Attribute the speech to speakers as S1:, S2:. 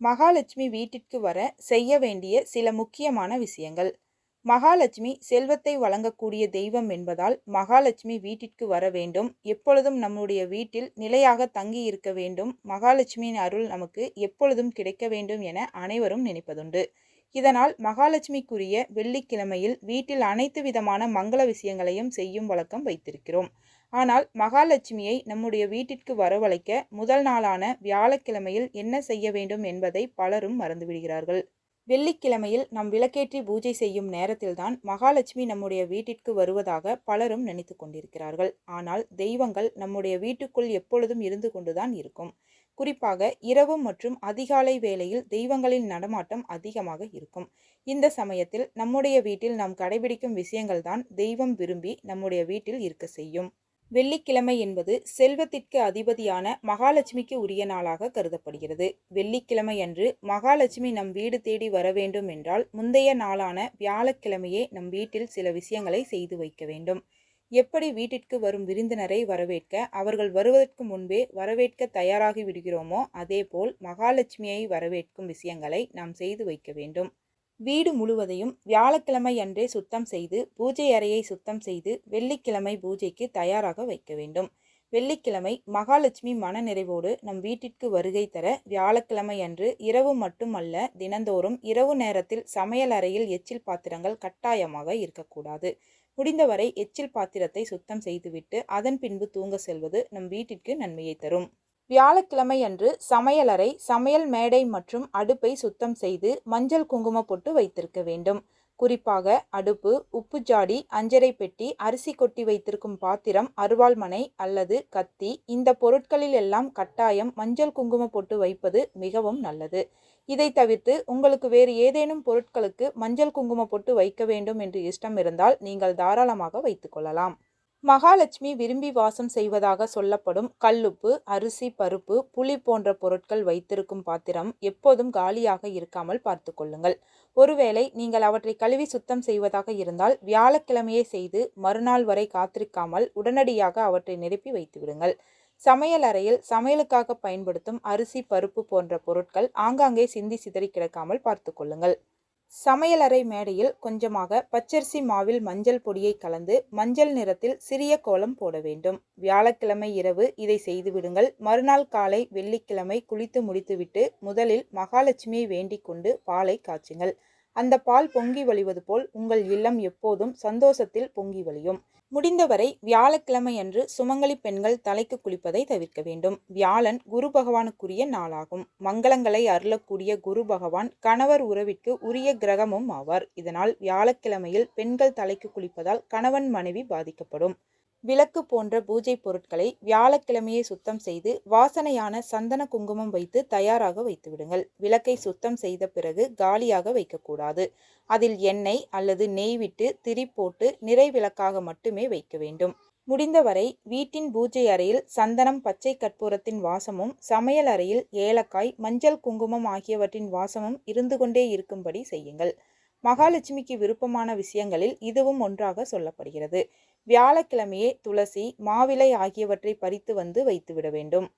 S1: மகாலட்சுமி வீட்டிற்கு வர செய்ய வேண்டிய சில முக்கியமான விஷயங்கள். மகாலட்சுமி செல்வத்தை வழங்கக்கூடிய தெய்வம் என்பதால் மகாலட்சுமி வீட்டிற்கு வர வேண்டும். எப்பொழுதும் நம்முடைய வீட்டில் நிலையாக தங்கி இருக்க வேண்டும். மகாலட்சுமியின் அருள் நமக்கு எப்பொழுதும் கிடைக்க வேண்டும் என அனைவரும் நினைப்பதுண்டு. இதனால் மகாலட்சுமிக்குரிய வெள்ளிக்கிழமையில் வீட்டில் அனைத்து விதமான மங்கள விஷயங்களையும் செய்யும் வழக்கம் வைத்திருக்கிறோம். ஆனால் மகாலட்சுமியை நம்முடைய வீட்டிற்கு வரவழைக்க முதல் நாளான வியாழக்கிழமையில் என்ன செய்ய வேண்டும் என்பதை பலரும் மறந்துவிடுகிறார்கள். வெள்ளிக்கிழமையில் நாம் விளக்கேற்றி பூஜை செய்யும் நேரத்தில்தான் மகாலட்சுமி நம்முடைய வீட்டிற்கு வருவதாக பலரும் நினைத்து கொண்டிருக்கிறார்கள். ஆனால் தெய்வங்கள் நம்முடைய வீட்டுக்குள் எப்பொழுதும் இருந்து கொண்டுதான் இருக்கும். குறிப்பாக இரவு மற்றும் அதிகாலை வேளையில் தெய்வங்களின் நடமாட்டம் அதிகமாக இருக்கும். இந்த சமயத்தில் நம்முடைய வீட்டில் நாம் கடைபிடிக்கும் விஷயங்கள்தான் தெய்வம் விரும்பி நம்முடைய வீட்டில் இருக்க செய்யும். வெள்ளிக்கிழமை என்பது செல்வத்திற்கு அதிபதியான மகாலட்சுமிக்கு உரிய நாளாக கருதப்படுகிறது. வெள்ளிக்கிழமை அன்று மகாலட்சுமி நம் வீடு தேடி வர வேண்டும் என்றால் முந்தைய நாளான வியாழக்கிழமையே நம் வீட்டில் சில விஷயங்களை செய்து வைக்க வேண்டும். எப்படி வீட்டிற்கு வரும் விருந்தினரை வரவேற்க அவர்கள் வருவதற்கு முன்பே வரவேற்க தயாராகி விடுகிறோமோ அதேபோல் மகாலட்சுமியை வரவேற்கும் விஷயங்களை நாம் செய்து வைக்க வேண்டும். வீடு முழுவதையும் வியாழக்கிழமை அன்றே சுத்தம் செய்து பூஜை அறையை சுத்தம் செய்து வெள்ளிக்கிழமை பூஜைக்கு தயாராக வைக்க வேண்டும். வெள்ளிக்கிழமை மகாலட்சுமி மன நிறைவோடு நம் வீட்டிற்கு வருகை தர வியாழக்கிழமை அன்று இரவு மட்டுமல்ல தினந்தோறும் இரவு நேரத்தில் சமையல் அறையில் எச்சில் பாத்திரங்கள் கட்டாயமாக இருக்கக்கூடாது. முடிந்தவரை எச்சில் பாத்திரத்தை சுத்தம் செய்துவிட்டு அதன் பின்பு தூங்க செல்வது நம் வீட்டிற்கு நன்மையை தரும். வியாழக்கிழமை அன்று சமையலறை சமையல் மேடை மற்றும் அடுப்பை சுத்தம் செய்து மஞ்சள் குங்கும பொட்டு வைத்திருக்க வேண்டும். குறிப்பாக அடுப்பு உப்பு ஜாடி அஞ்சரை பெட்டி அரிசி கொட்டி வைத்திருக்கும் பாத்திரம் அருவாள்மனை அல்லது கத்தி இந்த பொருட்களில் எல்லாம் கட்டாயம் மஞ்சள் குங்கும பொட்டு வைப்பது மிகவும் நல்லது. இதை தவிர்த்து உங்களுக்கு வேறு ஏதேனும் பொருட்களுக்கு மஞ்சள் குங்கும பொட்டு வைக்க வேண்டும் என்று இஷ்டம் இருந்தால் நீங்கள் தாராளமாக வைத்துக்கொள்ளலாம் மகாலட்சுமி விரும்பி வாசம் செய்வதாக சொல்லப்படும் கல்லுப்பு அரிசி பருப்பு புளி போன்ற பொருட்கள் வைத்திருக்கும் பாத்திரம் எப்போதும் காலியாக இருக்காமல் பார்த்து கொள்ளுங்கள். ஒருவேளை நீங்கள் அவற்றை கழுவி சுத்தம் செய்வதாக இருந்தால் வியாழக்கிழமையே செய்து மறுநாள் வரை காத்திருக்காமல் உடனடியாக அவற்றை நிரப்பி வைத்துவிடுங்கள் சமையல் அறையில் சமையலுக்காக பயன்படுத்தும் அரிசி பருப்பு போன்ற பொருட்கள் ஆங்காங்கே சிந்தி சிதறி கிடக்காமல் பார்த்து கொள்ளுங்கள். சமையலறை மேடையில் கொஞ்சமாக பச்சரிசி மாவில் மஞ்சள் பொடியை கலந்து மஞ்சள் நிறத்தில் சிறிய கோலம் போட வேண்டும். வியாழக்கிழமை இரவு இதை செய்துவிடுங்கள் மறுநாள் காலை வெள்ளிக்கிழமை குளித்து முடித்துவிட்டு முதலில் மகாலட்சுமியை வேண்டிக் கொண்டு பாலை காய்ச்சுங்கள். அந்த பால் பொங்கி வழிவது போல் உங்கள் இல்லம் எப்போதும் சந்தோஷத்தில் பொங்கி வழியும். முடிந்தவரை வியாழக்கிழமை அன்று சுமங்கலி பெண்கள் தலைக்கு குளிப்பதை தவிர்க்க வேண்டும். வியாழன் குரு பகவானுக்குரிய நாளாகும். மங்களங்களை அருளக்கூடிய குரு பகவான் கணவர் உறவிற்கு உரிய கிரகமும் ஆவார். இதனால் வியாழக்கிழமையில் பெண்கள் தலைக்கு குளிப்பதால் கணவன் மனைவி பாதிக்கப்படும். விளக்கு போன்ற பூஜை பொருட்களை வியாழக்கிழமையை சுத்தம் செய்து வாசனையான சந்தன குங்குமம் வைத்து தயாராக வைத்துவிடுங்கள். விளக்கை சுத்தம் செய்த பிறகு காலியாக வைக்கக்கூடாது. அதில் எண்ணெய் அல்லது நெய் விட்டு திரி போட்டு நிறை விளக்காக மட்டுமே வைக்க வேண்டும். முடிந்தவரை வீட்டின் பூஜை அறையில் சந்தனம் பச்சை கற்பூரத்தின் வாசமும் சமையல் அறையில் ஏலக்காய் மஞ்சள் குங்குமம் ஆகியவற்றின் வாசமும் இருந்து கொண்டே இருக்கும்படி செய்யுங்கள். மகாலட்சுமிக்கு விருப்பமான விஷயங்களில் இதுவும் ஒன்றாக சொல்லப்படுகிறது. வியாழக்கிழமையே துளசி மாவிலை ஆகியவற்றை பறித்து வந்து வைத்துவிட வேண்டும்.